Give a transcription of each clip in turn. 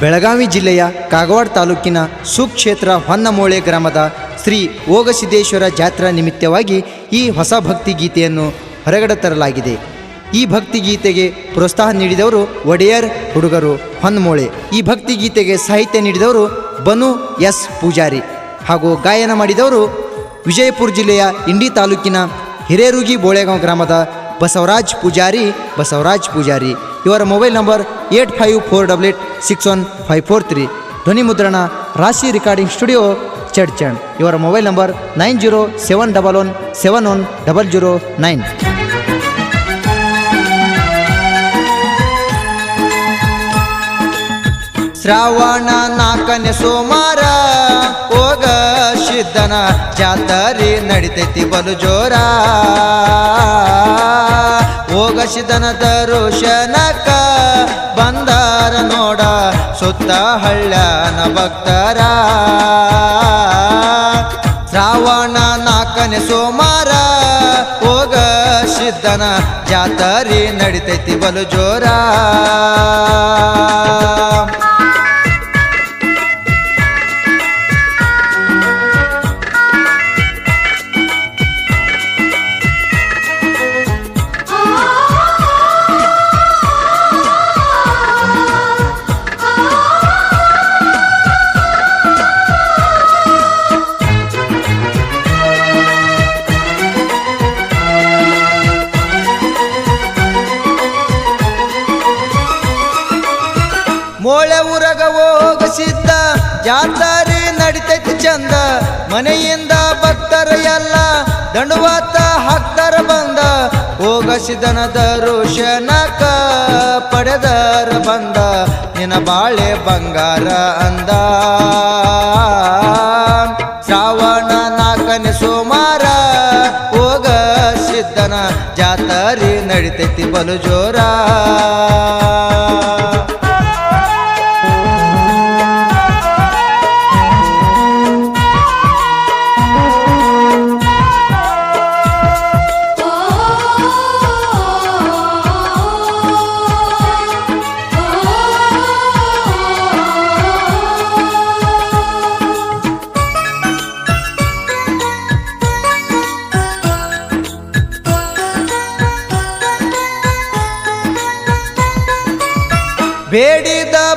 ಬೆಳಗಾವಿ ಜಿಲ್ಲೆಯ ಕಾಗವಾಡ ತಾಲೂಕಿನ ಸುಕ್ಷೇತ್ರ ಹೊನ್ನಮೋಳೆ ಗ್ರಾಮದ ಶ್ರೀ ಓಗಸಿದ್ದೇಶ್ವರ ಜಾತ್ರಾ ನಿಮಿತ್ತವಾಗಿ ಈ ಹೊಸ ಭಕ್ತಿ ಗೀತೆಯನ್ನು ಹೊರಗಡೆ ತರಲಾಗಿದೆ. ಈ ಭಕ್ತಿ ಗೀತೆಗೆ ಪ್ರೋತ್ಸಾಹ ನೀಡಿದವರು ಒಡೆಯರ್ ಹುಡುಗರು ಹೊನ್ನಮೋಳೆ. ಈ ಭಕ್ತಿ ಗೀತೆಗೆ ಸಾಹಿತ್ಯ ನೀಡಿದವರು ಬನು ಎಸ್ ಪೂಜಾರಿ ಹಾಗೂ ಗಾಯನ ಮಾಡಿದವರು ವಿಜಯಪುರ ಜಿಲ್ಲೆಯ ಇಂಡಿ ತಾಲೂಕಿನ ಹಿರೇರುಗಿ ಬೋಳೆಗಾಂವ್ ಗ್ರಾಮದ ಬಸವರಾಜ್ ಪೂಜಾರಿ ಬಸವರಾಜ್ ಪೂಜಾರಿ. ಇವರ mobile number eight five four double eight six one five four three. ಧ್ವನಿ ಮುದ್ರಣ ರಾಶಿ ರೆಕಾರ್ಡಿಂಗ್ ಸ್ಟುಡಿಯೋ ಚಡ್ಚಣ್. ಇವರ mobile number nine zero seven double one seven one double zero nine. Shravana ನಾಲ್ಕನೇ ಸೋಮಾರ ಹೋಗ ಸಿದ್ದನ ಜಾತರಿ ನಡಿತೈತಿ ಬಲು ಜೋರ. ದರುಶನಕ ಬಂದಾರ ನೋಡ ಸುತ್ತ ಹಳ್ಳನ ಭಕ್ತರ. ಶ್ರಾವಣ ನಾಲ್ಕನೇ ಸೋಮಾರ ಹೋಗ ಜಾತರಿ ನಡಿತೈತಿ ಬಲು ಜೋರ. ಮೋಳೆ ಹೋಗಿಸಿದ್ದ ಹೋಗಸಿದ್ದ ಜಾತಾರಿ ನಡಿತೈತಿ ಚಂದ. ಮನೆಯಿಂದ ಭಕ್ತರ ಎಲ್ಲ, ದಂಡುವಾತ ಹಾಕ್ತಾರ ಬಂದ. ಹೋಗಸಿದನ ದರುಶನಕ ಪಡೆದರ ಬಂದ. ನಿನ ಬಾಳೆ ಬಂಗಾರ ಅಂದ. ಶ್ರಾವಣ ನಾಲ್ಕನೇ ಸೋಮಾರ ಹೋಗ ಸಿದ್ದನ ಜಾತರಿ ನಡಿತೈತಿ ಬಲು ಜೋರ.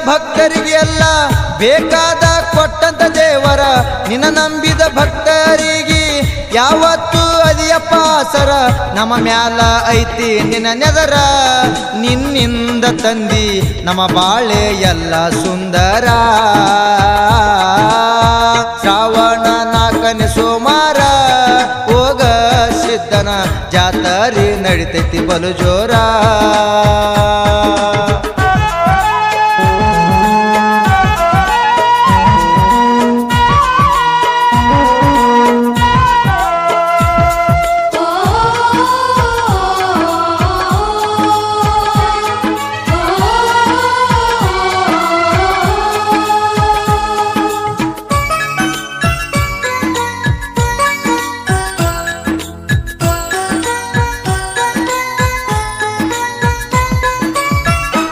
ಭಕ್ತರಿಗೆಲ್ಲ ಬೇಕಾದ ಕೊಟ್ಟಂತ ದೇವರ, ನಿನ್ನ ನಂಬಿದ ಭಕ್ತರಿಗೆ ಯಾವತ್ತು ಅದಿಯಪ್ಪ ಸರ ನಮ್ಮ ಮ್ಯಾಲ ಐತಿ ನಿನ್ನ ನೆದರ, ನಿನ್ನಿಂದ ತಂದಿ ನಮ್ಮ ಬಾಳೆ ಎಲ್ಲ ಸುಂದರ. ಶ್ರಾವಣ ನಾಲ್ಕನೇ ಸೋಮಾರ ಹೋಗ ಸಿದ್ದನ ಜಾತರಿ ನಡಿತೈತಿ ಬಲು ಜೋರ.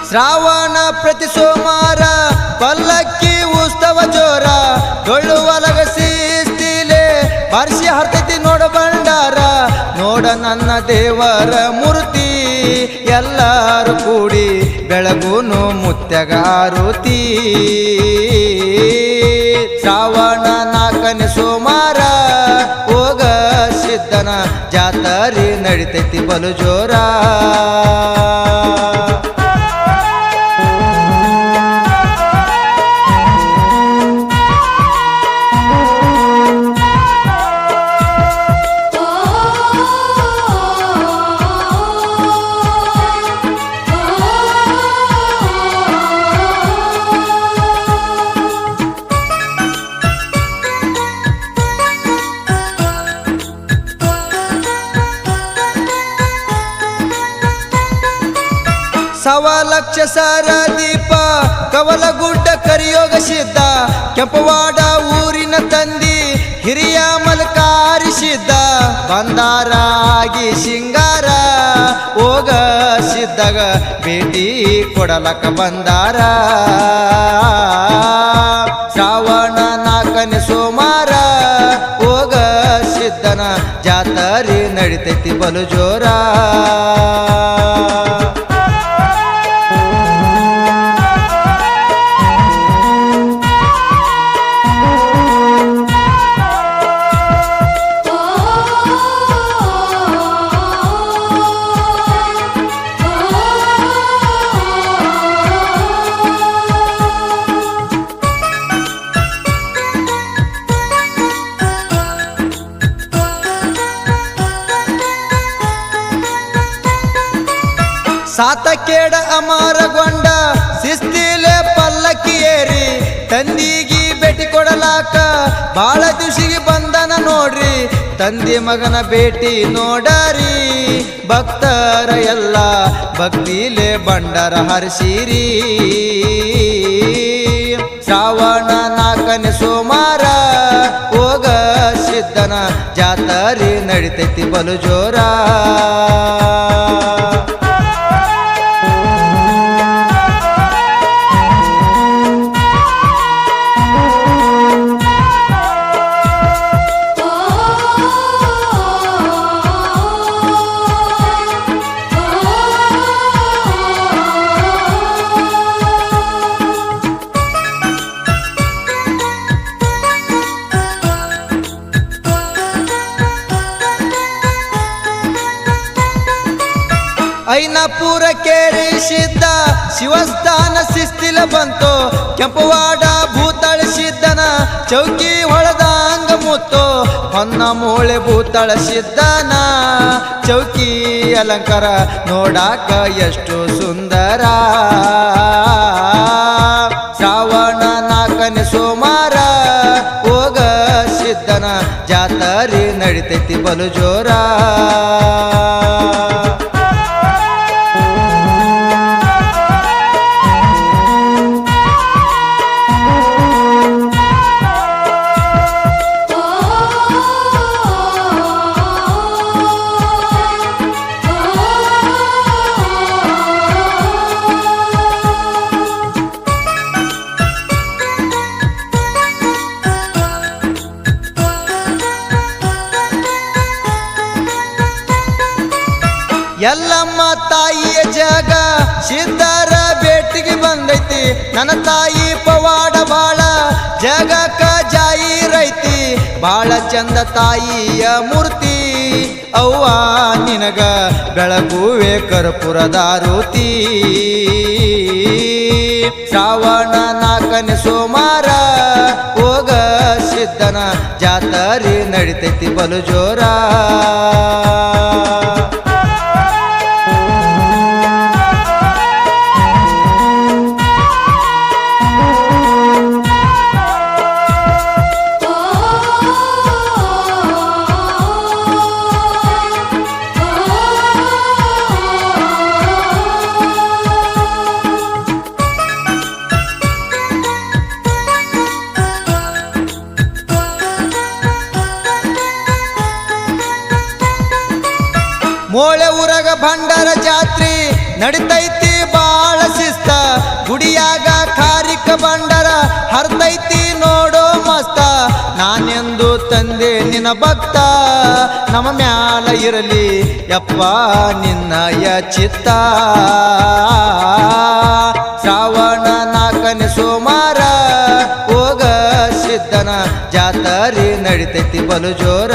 ಶ್ರಾವಣ ಪ್ರತಿ ಸೋಮಾರ ಪಲ್ಲಕ್ಕಿ ಉತ್ಸವ ಜೋರ ಡೊಳ್ಳು ಒಲಗ ಶಿಸ್ತಿಲೆ ಬಾರಿಸಿ ಹರ್ತೈತಿ ನೋಡ ಭಂಡಾರ, ನೋಡ ನನ್ನ ದೇವರ ಮೂರ್ತಿ, ಎಲ್ಲರೂ ಕೂಡಿ ಬೆಳಗುನು ಮುತ್ಯಗಾರುತಿ ಶ್ರಾವಣ ನಾಲ್ಕನೇ ಸೋಮಾರ ಹೋಗ ಸಿದ್ದನ ಜಾತರಿ ನಡಿತೈತಿ ಬಲು ಜೋರ. ಸವ ಲಕ್ಷ ಸಾರ ದೀಪ ಕವಲಗುಡ್ಡ ಕರಿಯೋಗ ಸಿದ್ದ ಕೆಂಪವಾಡ ಊರಿನ ತಂದಿ, ಹಿರಿಯ ಮಲ್ಕಾರಿಸಿದ್ದ ಬಂದಾರಾಗಿ ಸಿಂಗಾರ ಹೋಗ ಸಿದ್ದಾಗ ಭೇಟಿ ಕೊಡಲಕ ಬಂದಾರ. ಶ್ರಾವಣ ನಾಲ್ಕನೇ ಸೋಮಾರ ಹೋಗ ಸಿದ್ಧನ ಜಾತರಿ ನಡಿತೈತಿ ಬಲು ಜೋರ. ಸಾತಕೇಡ ಅಮಾರಗೊಂಡ ಶಿಸ್ತಿಲೆ ಪಲ್ಲಕ್ಕಿ ಏರಿ, ತಂದಿಗಿ ಭೇಟಿ ಕೊಡಲಾಕ ಬಾಳ ದಿವಸಿಗೆ ಬಂದನ ನೋಡ್ರಿ. ತಂದೆ ಮಗನ ಭೇಟಿ ನೋಡರಿ. ಭಕ್ತರ ಎಲ್ಲ ಭಕ್ತಿಲೆ ಬಂಡರ ಹರಿಸಿರಿ. ಶ್ರಾವಣ ನಾಲ್ಕನೇ ಸೋಮಾರ ಹೋಗ ಸಿದ್ದನ ಜಾತರಿ ನಡಿತೈತಿ ಬಲು ಜೋರ. ಐನಾಪುರ ಕೇರಿ ಸಿದ್ಧ ಶಿವಸ್ಥಾನ ಶಿಸ್ತಿಲ ಬಂತು. ಕೆಂಪವಾಡ ಭೂತಳಿಸಿದ್ದನ ಚೌಕಿ ಹೊಳದ ಅಂಗ ಮುತ್ತು ಹೊನ್ನ ಮೂಳೆ ಭೂತಳಿಸಿದ್ದನ ಚೌಕಿ ಅಲಂಕಾರ ನೋಡಾಕ ಎಷ್ಟು ಸುಂದರ. ಶ್ರಾವಣ ನಾಲ್ಕನೇ ಸೋಮಾರ ಹೋಗ ಸಿದ್ದನ ಜಾತರಿ ನಡಿತೈತಿ ಬಲು ಜೋರ. ಎಲ್ಲಮ್ಮ ತಾಯಿಯ ಜಾಗ ಸಿದ್ಧರ ಬೇಟಿಗೆ ಬಂದೈತಿ. ನನ್ನ ತಾಯಿ ಪವಾಡ ಬಾಳ, ಜಗಕ್ಕ ಜಾಯಿರೈತಿ ಬಾಳ ಚಂದ ತಾಯಿಯ ಮೂರ್ತಿ. ಅವ್ವ ನಿನಗ ಬೆಳಗುವೆ ಕರ್ಪುರದಾರುತಿ ಶ್ರಾವಣ ನಾಲ್ಕನೇ ಸೋಮಾರ ಹೋಗ ಸಿದ್ದನ ಜಾತರಿ ನಡಿತೈತಿ ಬಲು ಜೋರ. ಮೋಳೆ ಊರಗ ಭಂಡಾರ ಜಾತ್ರಿ ನಡಿತೈತಿ ಬಾಳ ಶಿಸ್ತ. ಗುಡಿಯಾಗ ಕಾರಿಕ ಭಂಡಾರ ಹರ್ತೈತಿ ನೋಡೋ ಮಸ್ತ. ನಾನೆಂದು ತಂದೆ ನಿನ್ನ ಭಕ್ತ. ನಮ್ಮ ಮ್ಯಾಲ ಇರಲಿ ಯಪ್ಪ ಯ ಚಿತ್ತ ಶ್ರಾವಣ ನಾಲ್ಕನೇ ಸೋಮಾರ ಹೋಗ ಸಿದ್ಧನ ಜಾತರಿ ನಡಿತೈತಿ ಬಲು ಜೋರ.